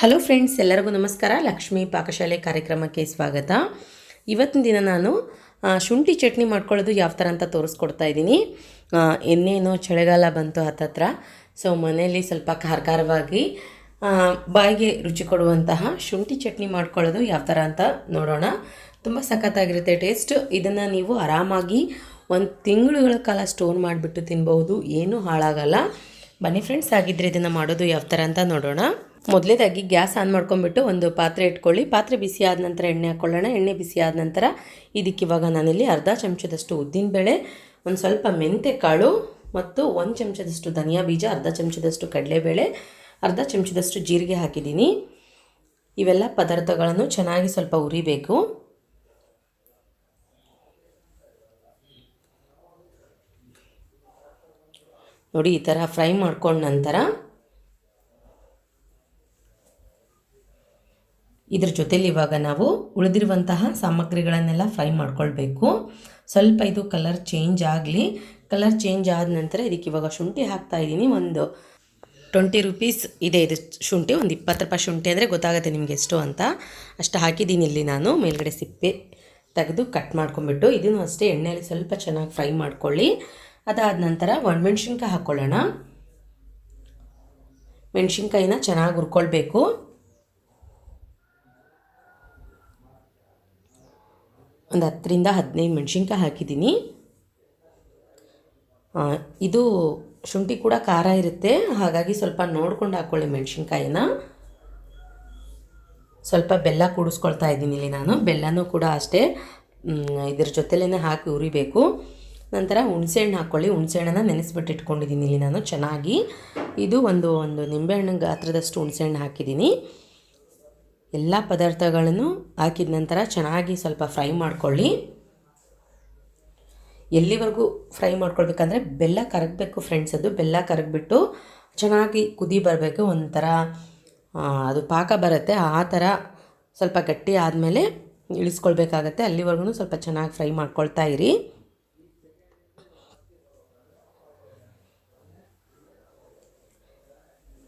Hello friends ಎಲ್ಲರಿಗೂ ನಮಸ್ಕಾರ. ಲಕ್ಷ್ಮೀ ಪಾಕಶಾಲೆ ಕಾರ್ಯಕ್ರಮಕ್ಕೆ ಸ್ವಾಗತ. ಇವತ್ತಿನ ದಿನ ನಾನು ಶುಂಠಿ ಚಟ್ನಿ ಮಾಡ್ಕೊಳ್ಳೋದು ಯಾವ ಥರ ಅಂತ ತೋರಿಸ್ಕೊಡ್ತಾ ಇದ್ದೀನಿ. ಎನ್ನೇನೋ ಚಳಿಗಾಲ ಬಂತು ಹತ್ತತ್ರ. ಸೊ ಮನೆಯಲ್ಲಿ ಸ್ವಲ್ಪ ಖಾರ ಖಾರವಾಗಿ ಬಾಯಿಗೆ ರುಚಿ ಕೊಡುವಂತಹ ಶುಂಠಿ ಚಟ್ನಿ ಮಾಡ್ಕೊಳ್ಳೋದು ಯಾವ ಥರ ಅಂತ ನೋಡೋಣ. ತುಂಬ ಸಖತ್ತಾಗಿರುತ್ತೆ ಟೇಸ್ಟ್. ಇದನ್ನು ನೀವು ಆರಾಮಾಗಿ ಒಂದು ತಿಂಗಳುಗಳ ಕಾಲ ಸ್ಟೋರ್ ಮಾಡಿಬಿಟ್ಟು ತಿನ್ಬಹುದು. ಏನೂ ಹಾಳಾಗಲ್ಲ. ಬನ್ನಿ ಫ್ರೆಂಡ್ಸ್ ಹಾಗಿದ್ರೆ ಇದನ್ನು ಮಾಡೋದು ಯಾವ ಥರ ಅಂತ ನೋಡೋಣ. ಮೊದಲೇದಾಗಿ ಗ್ಯಾಸ್ ಆನ್ ಮಾಡ್ಕೊಂಡ್ಬಿಟ್ಟು ಒಂದು ಪಾತ್ರೆ ಇಟ್ಕೊಳ್ಳಿ. ಪಾತ್ರೆ ಬಿಸಿ ಆದ ನಂತರ ಎಣ್ಣೆ ಹಾಕ್ಕೊಳ್ಳೋಣ ಎಣ್ಣೆ ಬಿಸಿ ಆದ ನಂತರ ಇದಕ್ಕೆ ಇವಾಗ ನಾನಿಲ್ಲಿ ಅರ್ಧ ಚಮಚದಷ್ಟು ಉದ್ದಿನಬೇಳೆ ಒಂದು ಸ್ವಲ್ಪ ಮೆಂತೆ ಕಾಳು ಮತ್ತು ಒಂದು ಚಮಚದಷ್ಟು ಧನಿಯಾ ಬೀಜ, ಅರ್ಧ ಚಮಚದಷ್ಟು ಕಡಲೆಬೇಳೆ, ಅರ್ಧ ಚಮಚದಷ್ಟು ಜೀರಿಗೆ ಹಾಕಿದ್ದೀನಿ. ಇವೆಲ್ಲ ಪದಾರ್ಥಗಳನ್ನು ಚೆನ್ನಾಗಿ ಸ್ವಲ್ಪ ಉರಿಬೇಕು ನೋಡಿ, ಈ ಥರ ಫ್ರೈ ಮಾಡ್ಕೊಂಡ ನಂತರ ಇದ್ರ ಜೊತೆಲಿ ಇವಾಗ ನಾವು ಉಳಿದಿರುವಂತಹ ಸಾಮಗ್ರಿಗಳನ್ನೆಲ್ಲ ಫ್ರೈ ಮಾಡ್ಕೊಳ್ಬೇಕು. ಸ್ವಲ್ಪ ಇದು ಕಲರ್ ಚೇಂಜ್ ಆಗಲಿ ಕಲರ್ ಚೇಂಜ್ ಆದ ನಂತರ ಇದಕ್ಕೆ ಇವಾಗ ಶುಂಠಿ ಹಾಕ್ತಾ ಇದ್ದೀನಿ. ಒಂದು ಟ್ವೆಂಟಿ ರುಪೀಸ್ ಇದೆ ಇದು ಶುಂಠಿ, ಒಂದು ಇಪ್ಪತ್ತು ರೂಪಾಯಿ ಶುಂಠಿ ಅಂದರೆ ಗೊತ್ತಾಗುತ್ತೆ ನಿಮ್ಗೆ ಎಷ್ಟು ಅಂತ. ಅಷ್ಟು ಹಾಕಿದ್ದೀನಿ ಇಲ್ಲಿ ನಾನು, ಮೇಲ್ಗಡೆ ಸಿಪ್ಪೆ ತೆಗೆದು ಕಟ್ ಮಾಡ್ಕೊಂಬಿಟ್ಟು ಇದನ್ನು ಅಷ್ಟೇ ಎಣ್ಣೆಯಲ್ಲಿ ಸ್ವಲ್ಪ ಚೆನ್ನಾಗಿ ಫ್ರೈ ಮಾಡ್ಕೊಳ್ಳಿ. ಅದಾದ ನಂತರ ಒಣಮೆಣ್ಸಿನ್ಕಾಯಿ ಹಾಕ್ಕೊಳ್ಳೋಣ ಮೆಣಸಿನ್ಕಾಯಿನ ಚೆನ್ನಾಗಿ ಹುರ್ಕೊಳ್ಬೇಕು. ಒಂದು ಹತ್ತರಿಂದ ಹದಿನೈದು ಮೆಣಸಿನ್ಕಾಯಿ ಹಾಕಿದ್ದೀನಿ. ಇದು ಶುಂಠಿ ಕೂಡ ಖಾರ ಇರುತ್ತೆ. ಹಾಗಾಗಿ ಸ್ವಲ್ಪ ನೋಡ್ಕೊಂಡು ಹಾಕ್ಕೊಳ್ಳಿ ಮೆಣಸಿನ್ಕಾಯಿನ. ಸ್ವಲ್ಪ ಬೆಲ್ಲ ಕೂಡಿಸ್ಕೊಳ್ತಾ ಇದ್ದೀನಿ ಇಲ್ಲಿ ನಾನು. ಬೆಲ್ಲನೂ ಕೂಡ ಅಷ್ಟೇ. ಇದ್ರ ಜೊತೆಲೇ ಹಾಕಿ ಉರಿಬೇಕು ನಂತರ ಹುಣಸೆಹಣ್ಣು ಹಾಕ್ಕೊಳ್ಳಿ ಹುಣಸೆಹಣ್ಣನ್ನ ನೆನೆಸ್ಬಿಟ್ಟು ಇಟ್ಕೊಂಡಿದ್ದೀನಿ ಇಲ್ಲಿ ನಾನು. ಚೆನ್ನಾಗಿ. ಇದು ಒಂದು ಒಂದು ನಿಂಬೆಹಣ್ಣು ಗಾತ್ರದಷ್ಟು ಹುಣಸೆಹಣ್ಣು ಹಾಕಿದ್ದೀನಿ. ಎಲ್ಲ ಪದಾರ್ಥಗಳನ್ನು ಹಾಕಿದ ನಂತರ ಚೆನ್ನಾಗಿ ಸ್ವಲ್ಪ ಫ್ರೈ ಮಾಡ್ಕೊಳ್ಳಿ. ಎಲ್ಲಿವರೆಗೂ ಫ್ರೈ ಮಾಡ್ಕೊಳ್ಬೇಕಂದ್ರೆ ಬೆಲ್ಲ ಕರಗಬೇಕು ಫ್ರೆಂಡ್ಸ್ ಅದು. ಬೆಲ್ಲ ಕರಗಿಬಿಟ್ಟು ಚೆನ್ನಾಗಿ ಕುದಿ ಬರಬೇಕು. ಒಂಥರ ಅದು ಪಾಕ ಬರುತ್ತೆ. ಆ ಥರ ಸ್ವಲ್ಪ ಗಟ್ಟಿ ಆದಮೇಲೆ ಇಳಿಸ್ಕೊಳ್ಬೇಕಾಗತ್ತೆ. ಅಲ್ಲಿವರೆಗೂ ಸ್ವಲ್ಪ ಚೆನ್ನಾಗಿ ಫ್ರೈ ಮಾಡ್ಕೊಳ್ತಾ ಇರಿ.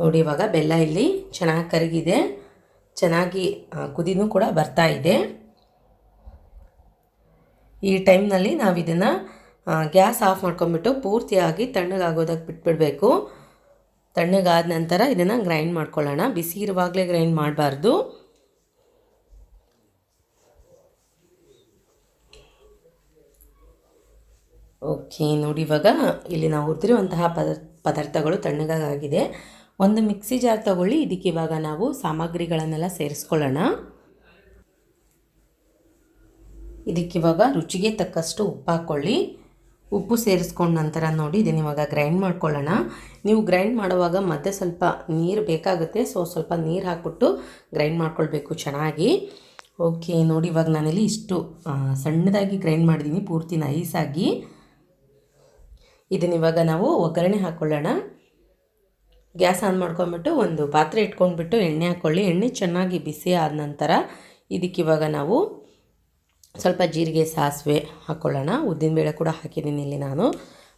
ನೋಡಿ, ಇವಾಗ ಬೆಲ್ಲ ಇಲ್ಲಿ ಚೆನ್ನಾಗಿ ಕರಗಿದೆ. ಚೆನ್ನಾಗಿ ಕುದಿನೂ ಕೂಡ ಬರ್ತಾ ಇದೆ. ಈ ಟೈಮ್ನಲ್ಲಿ ನಾವು ಇದನ್ನು ಗ್ಯಾಸ್ ಆಫ್ ಮಾಡ್ಕೊಂಬಿಟ್ಟು ಪೂರ್ತಿಯಾಗಿ ತಣ್ಣಗಾಗೋದಕ್ಕೆ ಬಿಟ್ಬಿಡಬೇಕು. ತಣ್ಣಗಾದ ನಂತರ ಇದನ್ನು ಗ್ರೈಂಡ್ ಮಾಡ್ಕೊಳ್ಳೋಣ. ಬಿಸಿ ಇರುವಾಗಲೇ ಗ್ರೈಂಡ್ ಮಾಡಬಾರ್ದು. ಓಕೆ, ನೋಡಿ, ಇವಾಗ ಇಲ್ಲಿ ನಾವು ಹುರಿದಿರುವಂತಹ ಪದ, ಪದಾರ್ಥಗಳು ತಣ್ಣಗಾಗಿದೆ. ಒಂದು ಮಿಕ್ಸಿ ಜಾರ್ ತಗೊಳ್ಳಿ, ಇದಕ್ಕೆ ಇವಾಗ ನಾವು ಸಾಮಗ್ರಿಗಳನ್ನೆಲ್ಲ ಸೇರಿಸ್ಕೊಳ್ಳೋಣ. ಇದಕ್ಕಿವಾಗ ರುಚಿಗೆ ತಕ್ಕಷ್ಟು ಉಪ್ಪು ಹಾಕ್ಕೊಳ್ಳಿ. ಉಪ್ಪು ಸೇರಿಸ್ಕೊಂಡ ನಂತರ ನೋಡಿ, ಇದನ್ನು ಇವಾಗ ಗ್ರೈಂಡ್ ಮಾಡ್ಕೊಳ್ಳೋಣ. ನೀವು ಗ್ರೈಂಡ್ ಮಾಡುವಾಗ ಮತ್ತೆ ಸ್ವಲ್ಪ ನೀರು ಬೇಕಾಗುತ್ತೆ, ಸೊ ಸ್ವಲ್ಪ ನೀರು ಹಾಕ್ಬಿಟ್ಟು ಗ್ರೈಂಡ್ ಮಾಡ್ಕೊಳ್ಬೇಕು ಚೆನ್ನಾಗಿ. ಓಕೆ, ನೋಡಿ ಇವಾಗ ನಾನಿಲ್ಲಿ ಇಷ್ಟು ಸಣ್ಣದಾಗಿ ಗ್ರೈಂಡ್ ಮಾಡಿದ್ದೀನಿ ಪೂರ್ತಿ ನೈಸಾಗಿ. ಇದನ್ನಿವಾಗ ನಾವು ಒಗ್ಗರಣೆ ಹಾಕ್ಕೊಳ್ಳೋಣ. ಗ್ಯಾಸ್ ಆನ್ ಮಾಡ್ಕೊಂಬಿಟ್ಟು ಒಂದು ಪಾತ್ರೆ ಇಟ್ಕೊಂಡ್ಬಿಟ್ಟು ಎಣ್ಣೆ ಹಾಕ್ಕೊಳ್ಳಿ ಎಣ್ಣೆ ಚೆನ್ನಾಗಿ ಬಿಸಿ ಆದ ನಂತರ ಇದಕ್ಕಿವಾಗ ನಾವು ಸ್ವಲ್ಪ ಜೀರಿಗೆ ಸಾಸಿವೆ ಹಾಕ್ಕೊಳ್ಳೋಣ ಉದ್ದಿನಬೇಳೆ ಕೂಡ ಹಾಕಿದ್ದೀನಿ ಇಲ್ಲಿ ನಾನು.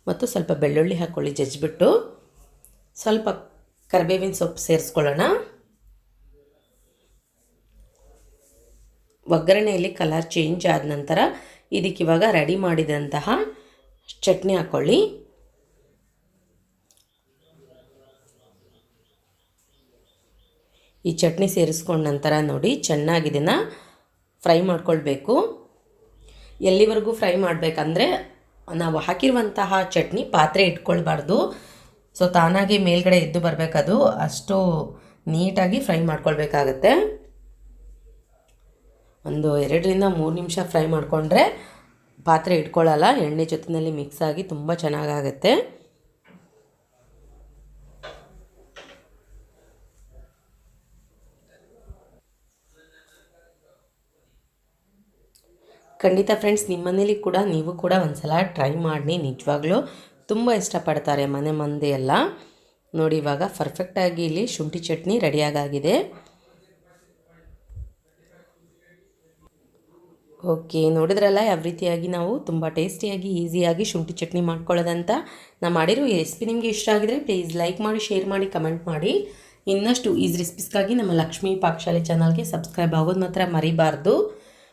ಮತ್ತು ಸ್ವಲ್ಪ ಬೆಳ್ಳುಳ್ಳಿ ಹಾಕ್ಕೊಳ್ಳಿ ಜಜ್ಜಿಬಿಟ್ಟು. ಸ್ವಲ್ಪ ಕರಿಬೇವಿನ ಸೊಪ್ಪು ಸೇರಿಸ್ಕೊಳ್ಳೋಣ. ಒಗ್ಗರಣೆಯಲ್ಲಿ ಕಲರ್ ಚೇಂಜ್ ಆದ ನಂತರ ಇದಕ್ಕಿವಾಗ ರೆಡಿ ಮಾಡಿದಂತಹ ಚಟ್ನಿ ಹಾಕ್ಕೊಳ್ಳಿ ಈ ಚಟ್ನಿ ಸೇರಿಸ್ಕೊಂಡ ನಂತರ ನೋಡಿ ಚೆನ್ನಾಗಿ ಇದನ್ನು ಫ್ರೈ ಮಾಡ್ಕೊಳ್ಬೇಕು. ಎಲ್ಲಿವರೆಗೂ ಫ್ರೈ ಮಾಡಬೇಕಂದ್ರೆ ನಾವು ಹಾಕಿರುವಂತಹ ಚಟ್ನಿ ಪಾತ್ರೆ ಇಟ್ಕೊಳ್ಬಾರ್ದು. ಸೊ ತಾನಾಗಿ ಮೇಲ್ಗಡೆ ಎದ್ದು ಬರಬೇಕದು. ಅಷ್ಟು ನೀಟಾಗಿ ಫ್ರೈ ಮಾಡ್ಕೊಳ್ಬೇಕಾಗತ್ತೆ. ಒಂದು ಎರಡರಿಂದ ಮೂರು ನಿಮಿಷ ಫ್ರೈ ಮಾಡಿಕೊಂಡ್ರೆ ಪಾತ್ರೆ ಇಟ್ಕೊಳ್ಳಲ್ಲ ಎಣ್ಣೆ ಜೊತೆಯಲ್ಲಿ ಮಿಕ್ಸ್ ಆಗಿ ತುಂಬ ಚೆನ್ನಾಗಾಗತ್ತೆ. ಖಂಡಿತ ಫ್ರೆಂಡ್ಸ್ ನಿಮ್ಮ ಮನೇಲಿ ಕೂಡ ನೀವು ಕೂಡ ಒಂದ್ಸಲ ಟ್ರೈ ಮಾಡಿ ನಿಜವಾಗ್ಲೂ. ತುಂಬ ಇಷ್ಟಪಡ್ತಾರೆ ಮನೆ ಮಂದಿ ಎಲ್ಲ. ನೋಡಿ ಇವಾಗ ಪರ್ಫೆಕ್ಟಾಗಿ ಇಲ್ಲಿ ಶುಂಠಿ ಚಟ್ನಿ ರೆಡಿಯಾಗಾಗಿದೆ ಓಕೆ ನೋಡಿದ್ರಲ್ಲ, ಯಾವ ರೀತಿಯಾಗಿ ನಾವು ತುಂಬ ಟೇಸ್ಟಿಯಾಗಿ ಈಸಿಯಾಗಿ ಶುಂಠಿ ಚಟ್ನಿ ಮಾಡ್ಕೊಳ್ಳೋದಂತ. ನಾ ಮಾಡಿರೋ ಈ ರೆಸಿಪಿ ನಿಮಗೆ ಇಷ್ಟ ಆಗಿದ್ರೆ ಪ್ಲೀಸ್ ಲೈಕ್ ಮಾಡಿ ಶೇರ್ ಮಾಡಿ ಕಮೆಂಟ್ ಮಾಡಿ. ಇನ್ನಷ್ಟು ಈಸ್ ರೆಸಿಪೀಸ್ಗಾಗಿ ನಮ್ಮ ಲಕ್ಷ್ಮೀ ಪಾಕಶಾಲೆ ಚಾನಲ್ಗೆ ಸಬ್ಸ್ಕ್ರೈಬ್ ಆಗೋದು ಮಾತ್ರ ಮರಿಬಾರ್ದು.